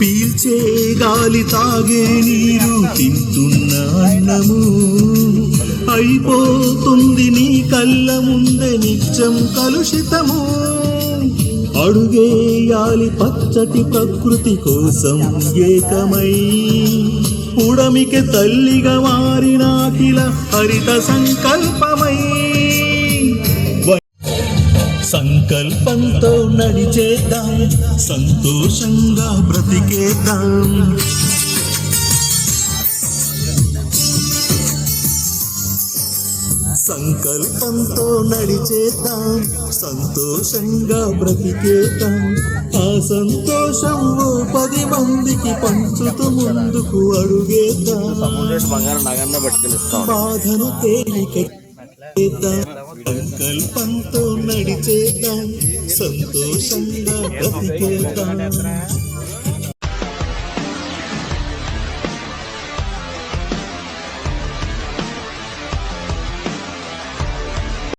పీల్చే గాలి తాగే నీరు తింటున్న అన్నము. అయిపోతుంది నీ కళ్ళ ముందే నిత్యం కలుషితము. అడుగేయాలి పచ్చటి ప్రకృతి కోసం ఏకమై. ఉడమికి తల్లిగా మారినాకిల హరిత సంకల్పమై. సంకల్పంతో నడిచేద్దాం సంతోషంగా బ్రతికేద్దాం. సంకల్పంతో నడిచేద్దాం సంతోషంగా బ్రతికేద్దాం. ఆ సంతోషం పది మందికి పంచుతూ ముందుకు అడుగేద్దాం. బాధను తేలిక. సంకల్పంతో నడిచేద్దాం. సంతోషంగా బ్రతికేద్దాం.